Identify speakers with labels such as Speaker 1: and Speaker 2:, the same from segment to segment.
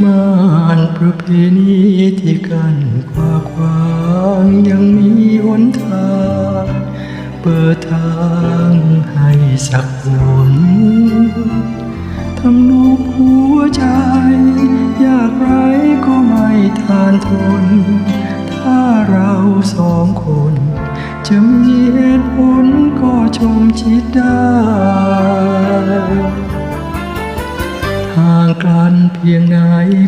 Speaker 1: มานประเพณีที่กันกว่ากวางยังมีหนทางเปิดทางให้สักหนทำนุหัวใจ อยากไรก็ไม่ทานทน ถ้าเราสองคนจะมีเหตุผลก็ชมชิดได้ ห่างกันเพียงไหน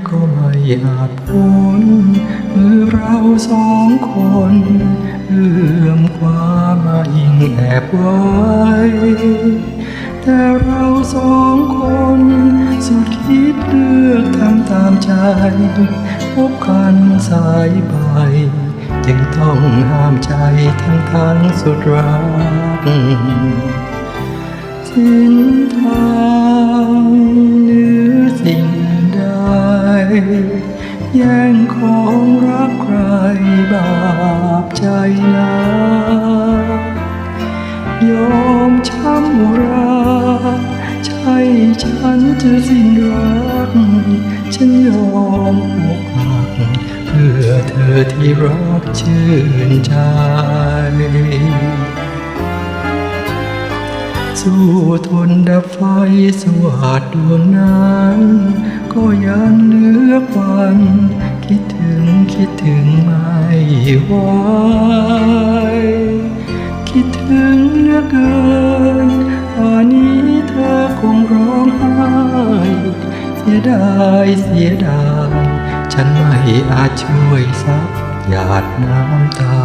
Speaker 1: ก็ไม่อาจพ้นมือเราสองคนเอื้อมคว้ามาอิงแอบไว้ แต่เราสองคนสุดคิดเลือกทำตามใจ พบกันสายไปจึงต้องห้ามใจทั้งทางสุดรักสิ้นทาง แย่งของรักใครบาปใจนายอมช้ำราใช่ฉันจะสิ้นรัก ฉันยอมอกหักเพื่อเธอที่รักชื่นใจ สู้ทนดับไฟสวัสดดวงนั้นก็ยังเหลือวันคิดถึงคิดถึงไม่ไหวคิดถึงเหลือเกินป่านนี้เธอคงร้องไห้เสียดายเสียดายฉันไม่อาจช่วยซับหยาดน้ำตา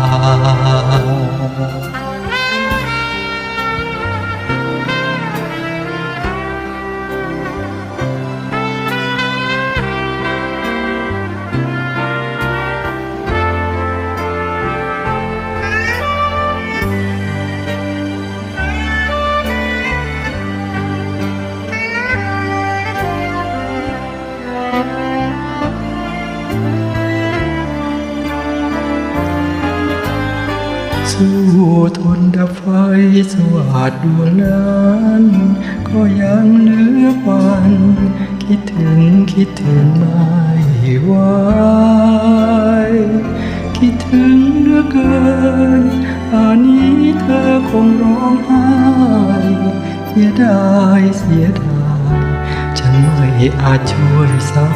Speaker 1: สู้ทนดับไฟสวัสดดวงนั้นก็ยังเหลือวัน คิดถึงคิดถึงไม่ไหวคิดถึงเหลือเกินป่านนี้เธอคงร้องไห้เสียดายเสียดายฉันไม่อาจช่วยซับ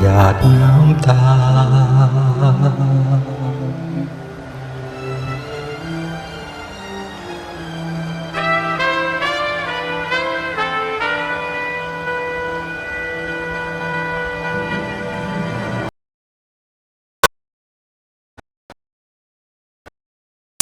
Speaker 1: หยาดน้ำตา